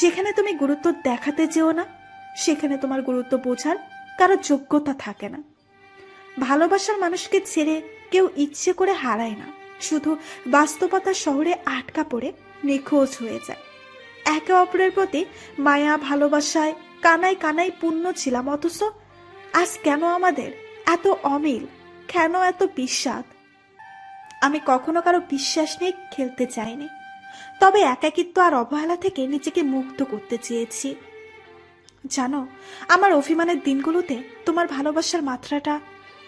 যেখানে তুমি গুরুত্ব দেখাতে যেও না, সেখানে তোমার গুরুত্ব বোঝার কারও যোগ্যতা থাকে না। ভালোবাসার মানুষকে ছেড়ে কেউ ইচ্ছে করে হারায় না। শুধু বাস্তবতা শহরে আটকা পড়ে নিখোঁজ হয়ে যায়। একে অপরের প্রতি মায়া, ভালোবাসায় কানায় কানায় পূর্ণ ছিলাম, অথচ আজ কেন আমাদের এত অমিল, কেন এত বিশ্বাস আমি কখনো কারও বিশ্বাস নিয়ে খেলতে চাইনি। তবে একাকিত্ব আর অবহেলা থেকে নিজেকে মুক্ত করতে চেয়েছি। জানো, আমার অভিমানের দিনগুলোতে তোমার ভালোবাসার মাত্রাটা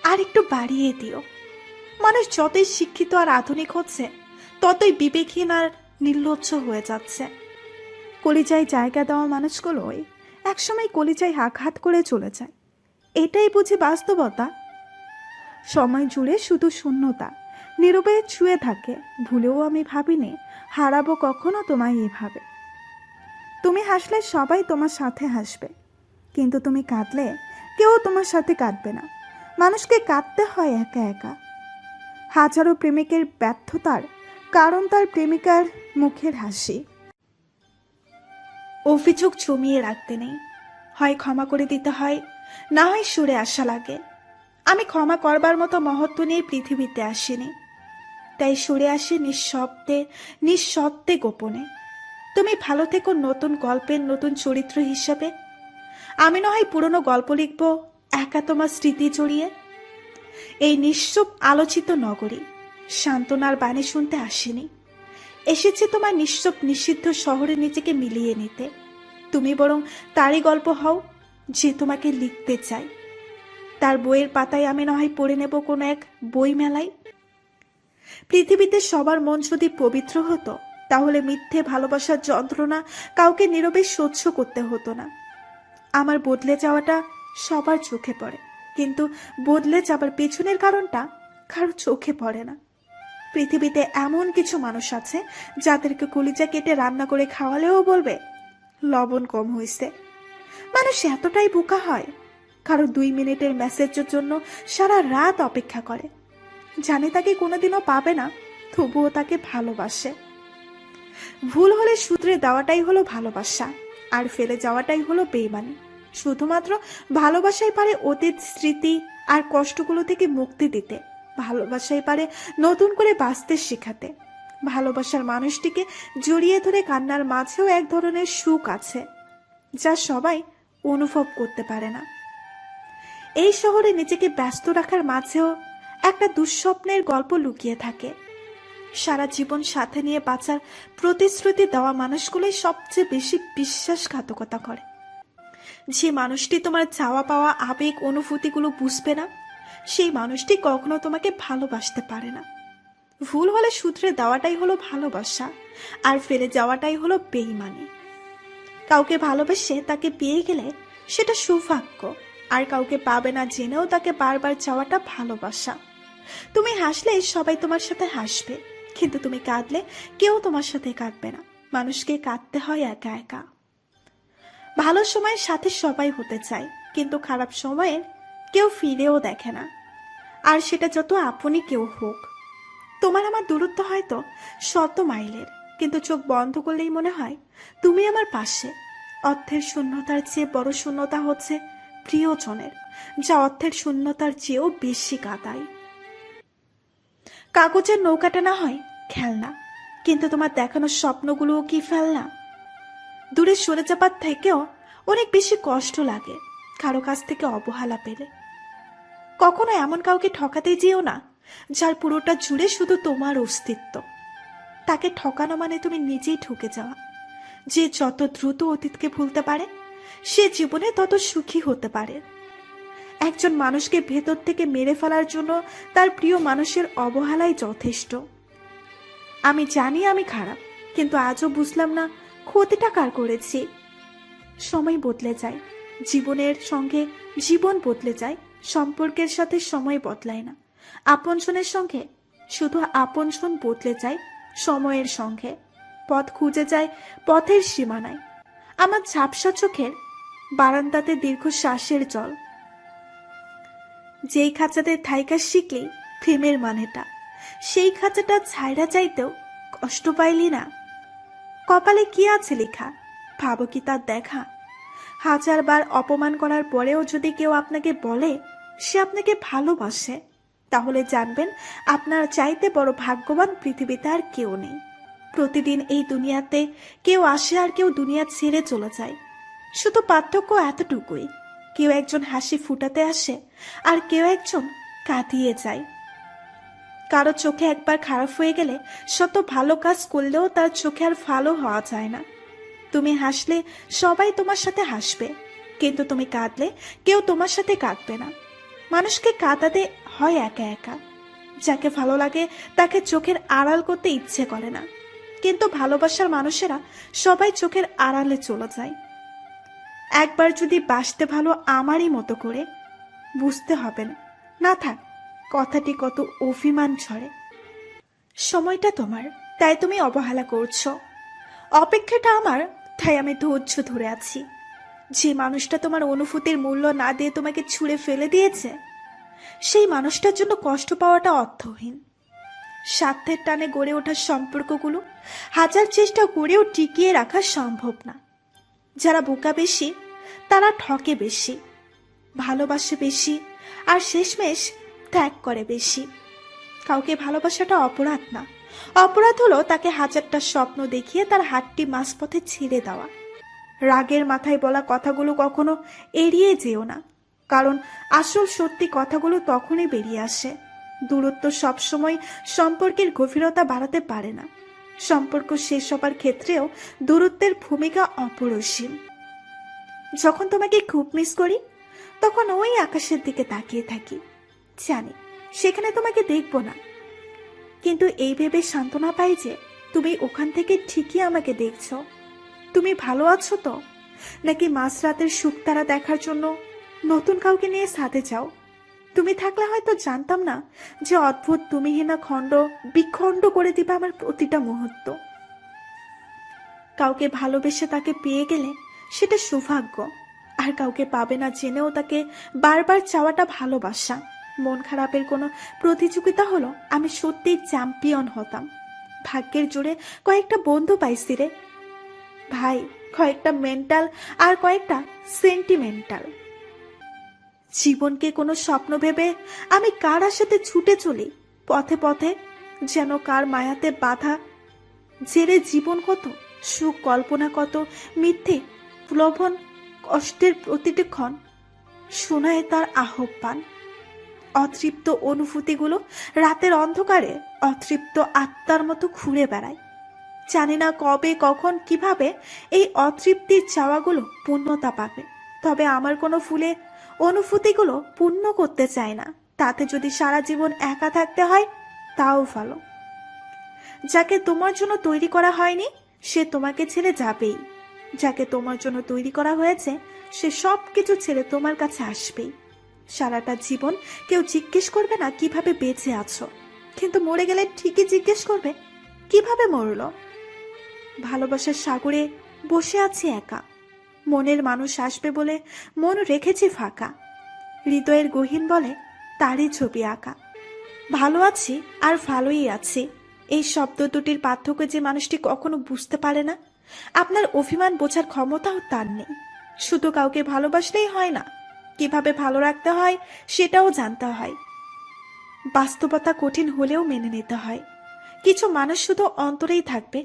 আর একটু বাড়িয়ে দিও। মানুষ যতই শিক্ষিত আর আধুনিক হচ্ছে, ততই বিবেকহীন আর নির্লজ্জ হয়ে যাচ্ছে। কলিজায় জায়গা দেওয়া মানুষগুলোই একসময় কলিজায় আঘাত করে চলে যায়। এটাই বুঝি বাস্তবতা? সময় জুড়ে শুধু শূন্যতা। নীরবে ছুঁয়ে থাকে। ভুলেও আমি ভাবিনি, হারাবো কখনো তোমায় এভাবে। তুমি হাসলে সবাই তোমার সাথে হাসবে। কিন্তু তুমি কাঁদলে, কেউ তোমার সাথে কাঁদবে না। মানুষকে কাঁদতে হয় একা একা। হাজারো প্রেমিকের ব্যর্থতার কারণ তার প্রেমিকার মুখের হাসি। অভিযোগ জমিয়ে রাখতে নেই। হয় ক্ষমা করে দিতে হয়, না হয় সুরে আসা লাগে। আমি ক্ষমা করবার মতো মহত্ব নিয়ে পৃথিবীতে আসিনি। তাই সরে আসে নিঃশব্দে নিঃশব্দে গোপনে। তুমি ভালো থেকো নতুন গল্পের নতুন চরিত্র হিসাবে। আমি না হয় পুরনো গল্প লিখব একা তোমার স্মৃতি জড়িয়ে। এই নিশ্চুপ আলোচিত নগরী সান্ত্বনার বাণী শুনতে আসেনি। এসেছে তোমার নিশ্চুপ নিষিদ্ধ শহরে নিজেকে মিলিয়ে নিতে। তুমি বরং তারই গল্প হও যে তোমাকে লিখতে চাই। তার বইয়ের পাতায় আমি না হয় পড়ে নেব কোনো এক বই মেলায় পৃথিবীতে সবার মন যদি পবিত্র হতো, তাহলে মিথ্যে ভালোবাসার যন্ত্রণা কাউকে নীরবে সহ্য করতে হতো না। আমার বদলে যাওয়াটা সবার চোখে পড়ে, কিন্তু বদলে যাবার পেছনের কারণটা কারও চোখে পড়ে না। পৃথিবীতে এমন কিছু মানুষ আছে, যাদেরকে কলিজা কেটে রান্না করে খাওয়ালেও বলবে, লবণ কম হয়েছে মানুষ এতটাই বোকা হয়, কারও দুই মিনিটের মেসেজের জন্য সারা রাত অপেক্ষা করে। জানে তাকে কোনোদিনও পাবে না, তবুও তাকে ভালোবাসে। ভুল হলে সূত্রে দেওয়াটাই হলো ভালোবাসা, আর ফেলে যাওয়াটাই হলো বেইমানি। শুধুমাত্র ভালোবাসাই পারে অতীত স্মৃতি আর কষ্টগুলো থেকে মুক্তি দিতে, ভালোবাসাই পারে নতুন করে বাঁচতে শেখাতে। ভালোবাসার মানুষটিকে জড়িয়ে ধরে কান্নার মাঝেও এক ধরনের সুখ আছে, যা সবাই অনুভব করতে পারে না। এই শহরে নিজেকে ব্যস্ত রাখার মাঝেও একটা দুঃস্বপ্নের গল্প লুকিয়ে থাকে। সারা জীবন সাথে নিয়ে বাঁচার প্রতিশ্রুতি দেওয়া মানুষগুলোই সবচেয়ে বেশি বিশ্বাসঘাতকতা করে। যে মানুষটি তোমার চাওয়া পাওয়া আবেগ অনুভূতিগুলো বুঝবে না, সেই মানুষটি কখনো তোমাকে ভালোবাসতে পারে না। ভুল হলে সূত্রে দেওয়াটাই হলো ভালোবাসা, আর ফেলে যাওয়াটাই হলো বেইমানি। কাউকে ভালোবেসে তাকে পেয়ে গেলে সেটা সৌভাগ্য, আর কাউকে পাবে না জেনেও তাকে বারবার চাওয়াটা ভালোবাসা। তুমি হাসলে সবাই তোমার সাথে হাসবে, কিন্তু তুমি কাঁদলে কেউ তোমার সাথে কাঁদবে না। মানুষকে কাঁদতে হয় একা একা। ভালো সময়ের সাথে সবাই হতে চায়, কিন্তু খারাপ সময়ের কেউ ফিরেও দেখে না। আর সেটা যত আপনি কেউ হোক। তোমার আমার দূরত্ব হয়তো শত মাইলের, কিন্তু চোখ বন্ধ করলেই মনে হয় তুমি আমার পাশে। অর্থের শূন্যতার চেয়ে বড় শূন্যতা হচ্ছে প্রিয়জনের, যা অর্থের শূন্যতার চেয়েও বেশি কাদায়। কাগজের নৌকাটা না হয়? খেলনা। কিন্তু তোমার দেখানো স্বপ্নগুলোও কি ফেলনা? দূরে সরে যাবার থেকেও অনেক বেশি কষ্ট লাগে কারও কাছ থেকে অবহেলা পেলে। কখনো এমন কাউকে ঠকাতে যেও না, যার পুরোটা জুড়ে শুধু তোমার অস্তিত্ব। তাকে ঠকানো মানে তুমি নিজেই ঠকে যাওয়া। যে যত দ্রুত অতীতকে ভুলতে পারে, সে জীবনে তত সুখী হতে পারে। একজন মানুষকে ভেতর থেকে মেরে ফেলার জন্য তার প্রিয় মানুষের অবহেলাই যথেষ্ট। আমি জানি আমি খারাপ, কিন্তু আজও বুঝলাম না ক্ষতিটা কার করেছি। সময় বদলে যায়, জীবনের সঙ্গে জীবন বদলে যায়, সম্পর্কের সাথে সময় বদলায় না। আপনজনের সঙ্গে, শুধু আপনজন বদলে যায় সময়ের সঙ্গে। পথ খুঁজে যায় পথের সীমানায়। আমার ঝাপসা চোখের বারান্দাতে দীর্ঘ শ্বাসের জল। যেই খাঁচাতে থাইকা শিখলি প্রেমের মানেটা। সেই খাঁচাটা ছাইরা চাইতেও কষ্ট পাইলি না। কপালে কি আছে লেখা? ভাবো কি তার দেখা? হাজারবার অপমান করার পরেও যদি কেউ আপনাকে বলে, সে আপনাকে ভালোবাসে, তাহলে জানবেন আপনার চাইতে বড় ভাগ্যবান পৃথিবীতে আর কেউ নেই। প্রতিদিন এই দুনিয়াতে কেউ আসে আর কেউ দুনিয়া ছেড়ে চলে যায়। শুধু পার্থক্য এতটুকুই। কেউ একজন হাসি ফুটাতে আসে আর কেউ একজন কাঁদিয়ে যায়। কারও চোখে একবার খারাপ হয়ে গেলে শত ভালো কাজ করলেও তার চোখে আর ভালো হওয়া যায় না। তুমি হাসলে সবাই তোমার সাথে হাসবে, কিন্তু তুমি কাঁদলে কেউ তোমার সাথে কাঁদবে না। মানুষকে কাঁদাতে হয় একা একা। যাকে ভালো লাগে তাকে চোখের আড়াল করতে ইচ্ছে করে না। কিন্তু ভালোবাসার মানুষেরা সবাই চোখের আড়ালে চলে যায়। একবার যদি বাসতে ভালো আমারই মতো করে, বুঝতে হবে না। না থাক, কথাটি কত অভিমান ছড়ে। সময়টা তোমার, তাই তুমি অবহেলা করছ। অপেক্ষাটা আমার, তাই আমি ধৈর্য ধরে আছি। যে মানুষটা তোমার অনুভূতির মূল্য না দিয়ে তোমাকে ছুঁড়ে ফেলে দিয়েছে, সেই মানুষটার জন্য কষ্ট পাওয়াটা অর্থহীন। স্বার্থের টানে গড়ে ওঠা সম্পর্কগুলো হাজার চেষ্টা করেও টিকিয়ে রাখা সম্ভব না। যারা বোকা বেশি, তারা ঠকে বেশি, ভালোবাসে বেশি, আর শেষমেশ ত্যাগ করে বেশি। কাউকে ভালোবাসাটা অপরাধ না। অপরাধ হলো তাকে হাজারটা স্বপ্ন দেখিয়ে তার হাতটি মাঝপথে ছেড়ে দেওয়া। রাগের মাথায় বলা কথাগুলো কখনো এড়িয়ে যেও না, কারণ আসল সত্যি কথাগুলো তখনই বেরিয়ে আসে। দূরত্ব সবসময় সম্পর্কের গভীরতা বাড়াতে পারে না। সম্পর্ক শেষ হবার ক্ষেত্রেও দূরত্বের ভূমিকা অপরসীম। যখন তোমাকে খুব মিস করি, তখন ওই আকাশের দিকে তাকিয়ে থাকি। জানি, সেখানে তোমাকে দেখব না। কিন্তু এই ভেবে সান্ত্বনা পাই যে, তুমি ওখান থেকে ঠিকই আমাকে দেখছ। তুমি ভালো আছো তো? নাকি মাঝরাতের সুখতারা দেখার জন্য নতুন কাউকে নিয়ে সাথে যাও? তুমি থাকলে হয়তো জানতাম না যে অদ্ভুত তুমি তুমিহীনা খণ্ড বিখণ্ড করে দিবে আমার প্রতিটা মুহূর্ত। কাউকে ভালোবেসে তাকে পেয়ে গেলে সেটা সৌভাগ্য, আর কাউকে পাবে না জেনেও তাকে বারবার চাওয়াটা ভালোবাসা। মন খারাপের কোনো প্রতিযোগিতা হলো, আমি সত্যিই চ্যাম্পিয়ন হতাম। ভাগ্যের জোরে কয়েকটা বন্ধু পাইছি রে। ভাই, কয়েকটা মেন্টাল আর কয়েকটা সেন্টিমেন্টাল জীবনকে কোনো স্বপ্ন ভেবে আমি কার আশাতে ছুটে চলি। পথে পথে যেন কার মায়াতে বাধা, জেরে জীবন কত সুখ কল্পনা কত, মিথ্যে, প্রলোভন, কষ্টের প্রতিটি ক্ষণ শোনায় তার আহ্বান। অতৃপ্ত অনুভূতিগুলো রাতের অন্ধকারে অতৃপ্ত আত্মার মতো ঘুরে বেড়ায়। জানি না কবে, কখন, কীভাবে এই অতৃপ্তির চাওয়াগুলো পূর্ণতা পাবে। তবে আমার কোনো ফুলে অনুভূতিগুলো পূর্ণ করতে চায় না। তাতে যদি সারা জীবন একা থাকতে হয়, তাও ভালো। যাকে তোমার জন্য তৈরি করা হয়নি, সে তোমাকে ছেড়ে যাবেই। যাকে তোমার জন্য তৈরি করা হয়েছে, সে সব কিছু ছেড়ে তোমার কাছে আসবেই। সারাটা জীবন কেউ জিজ্ঞেস করবে না কীভাবে বেঁচে আছো। কিন্তু মরে গেলে ঠিকই জিজ্ঞেস করবে, কীভাবে মরলো? ভালোবাসার সাগরে বসে আছি একা। মনের মানুষ আসবে বলে মন রেখেছি ফাঁকা। হৃদয়ের গহীন বলে তারই ছবি আঁকা। ভালো আছি আর ভালোই আছি। এই শব্দ দুটির পার্থক্য যে মানুষটি কখনো বুঝতে পারে না। আপনার অভিমান বোঝার ক্ষমতাও তার নেই। শুধু কাউকে ভালোবাসলেই হয় না। কীভাবে ভালো রাখতে হয় সেটাও জানতে হয়। বাস্তবতা কঠিন হলেও মেনে নিতে হয়। কিছু মানুষ শুধু অন্তরেই থাকবে,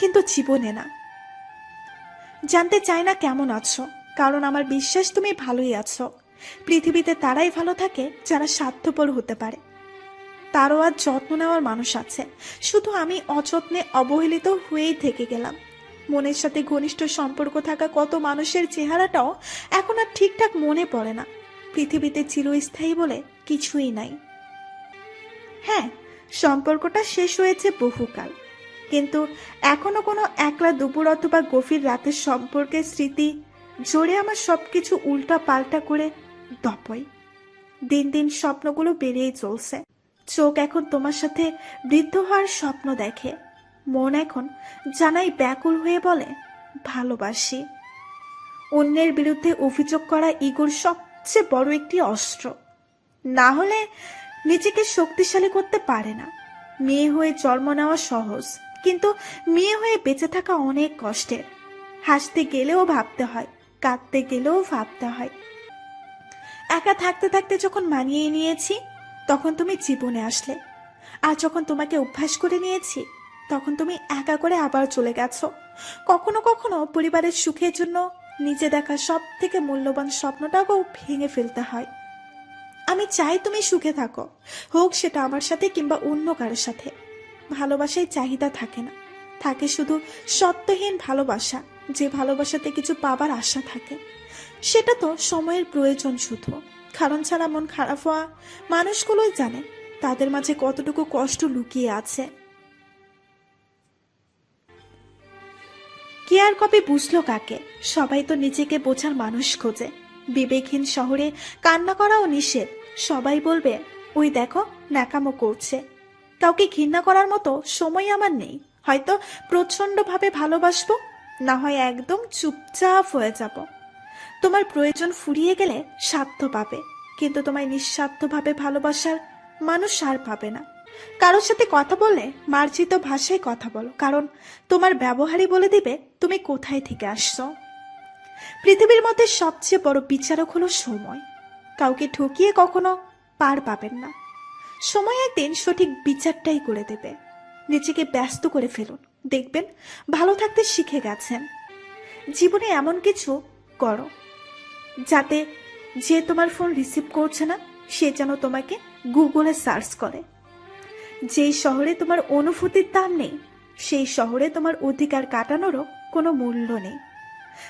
কিন্তু জীবনে না। জানতে চাই না কেমন আছো, কারণ আমার বিশ্বাস তুমি ভালোই আছো। পৃথিবীতে তারাই ভালো থাকে যারা স্বার্থপর হতে পারে। তারও আর যত্ন নেওয়ার মানুষ আছে। শুধু আমি অযত্নে অবহেলিত হয়েই থেকে গেলাম। মনের সাথে ঘনিষ্ঠ সম্পর্ক থাকা কত মানুষের চেহারাটাও এখন আর ঠিকঠাক মনে পড়ে না। পৃথিবীতে চিরস্থায়ী বলে কিছুই নাই। হ্যাঁ সম্পর্কটা শেষ হয়েছে বহুকাল। কিন্তু এখনও কোনো একলা দুপুর অথবা গভীর রাতের সম্পর্কের স্মৃতি জোরে আমার সব কিছু উল্টা পাল্টা করে দপয়। দিন দিন স্বপ্নগুলো বেড়েই চলছে। চোখ এখন তোমার সাথে বৃদ্ধ হওয়ার স্বপ্ন দেখে। মন এখন জানাই ব্যাকুল হয়ে বলে, ভালোবাসি। অন্যের বিরুদ্ধে অভিযোগ করা ইগোর সবচেয়ে বড় একটি অস্ত্র। না হলে নিজেকে শক্তিশালী করতে পারে না। মেয়ে হয়ে জন্ম নেওয়া সহজ। কিন্তু মেয়ে হয়ে বেঁচে থাকা অনেক কষ্টের। হাসতে গেলেও ভাবতে হয়, কাঁদতে গেলেও ভাবতে হয়। একা থাকতে থাকতে যখন মানিয়ে নিয়েছি, তখন তুমি জীবনে আসলে। আর যখন তোমাকে অভ্যাস করে নিয়েছি, তখন তুমি একা করে আবার চলে গেছো। কখনো কখনো পরিবারের সুখের জন্য নিজে দেখা সব থেকে মূল্যবান স্বপ্নটাকেও ভেঙে ফেলতে হয়। আমি চাই তুমি সুখে থাকো, হোক সেটা আমার সাথে কিংবা অন্য কারোর সাথে। ভালোবাসায় চাহিদা থাকে না। থাকে শুধু সত্যহীন ভালোবাসা, যে ভালোবাসাতে কিছু পাবার আশা থাকে। সেটা তো সময়ের প্রয়োজন শুধু। কারণ ছাড়া মন খারাপ হওয়া মানুষগুলোই জানে তাদের মাঝে কতটুকু কষ্ট লুকিয়ে আছে। কে আর কবে বুঝলো কাকে? সবাই তো নিজেকে বোঝার মানুষ খোঁজে। বিবেকহীন শহরে কান্না করাও নিষেধ। সবাই বলবে, ওই দেখো, ন্যাকামো করছে। কাউকে ঘৃণা করার মতো সময় আমার নেই। হয়তো প্রচন্ডভাবে ভালোবাসবো, না হয় একদম চুপচাপ হয়ে যাব। তোমার প্রয়োজন ফুরিয়ে গেলে স্বার্থ পাবে, কিন্তু তোমায় নিঃস্বার্থভাবে ভালোবাসার মানুষ আর পাবে না। কারোর সাথে কথা বললে মার্জিত ভাষায় কথা বলো, কারণ তোমার ব্যবহারই বলে দিবে তুমি কোথায় থেকে আসছো। পৃথিবীর মধ্যে সবচেয়ে বড় বিচারক হলো সময়। কাউকে ঠকিয়ে কখনো পার পাবেন না। সময় একদিন সঠিক বিচারটাই করে দেবে। নিজেকে ব্যস্ত করে ফেলুন। দেখবেন, ভালো থাকতে শিখে গেছেন। জীবনে এমন কিছু করো যাতে যে তোমার ফোন রিসিভ করছে না, সে যেন তোমাকে গুগলে সার্চ করে। যেই শহরে তোমার অনুভূতির দাম নেই, সেই শহরে তোমার অধিকার কাটানোরও কোনো মূল্য নেই।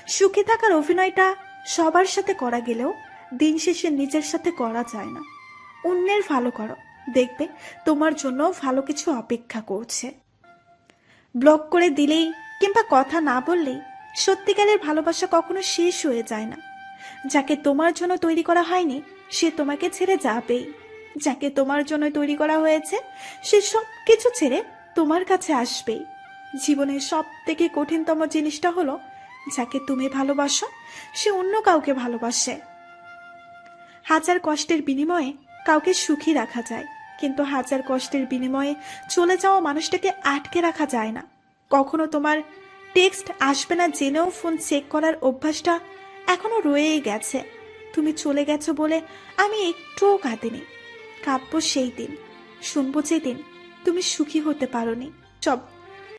সুখে থাকার অভিনয়টা সবার সাথে করা গেলেও দিন শেষে নিজের সাথে করা যায় না। অন্যের ভালো করো। দেখবে তোমার জন্য ভালো কিছু অপেক্ষা করছে। ব্লক করে দিলেই কিংবা কথা না বললেই সত্যিকারের ভালোবাসা কখনো শেষ হয়ে যায় না। যাকে তোমার জন্য তৈরি করা হয়নি, সে তোমাকে ছেড়ে যাবেই। যাকে তোমার জন্য তৈরি করা হয়েছে, সে সব কিছু ছেড়ে তোমার কাছে আসবেই। জীবনের সব থেকে কঠিনতম জিনিসটা হলো, যাকে তুমি ভালোবাসো, সে অন্য কাউকে ভালোবাসে। হাজার কষ্টের বিনিময়ে কাউকে সুখী রাখা যায়। কিন্তু হাজার কষ্টের বিনিময়ে চলে যাওয়া মানুষটাকে আটকে রাখা যায় না। কখনো তোমার টেক্সট আসবে না জেনেও ফোন চেক করার অভ্যাসটা এখনও রয়েই গেছে। তুমি চলে গেছো বলে আমি একটুও কাঁদিনি। কাঁদবো সেই দিন, শুনব যেদিন, তুমি সুখী হতে পারোনি। সব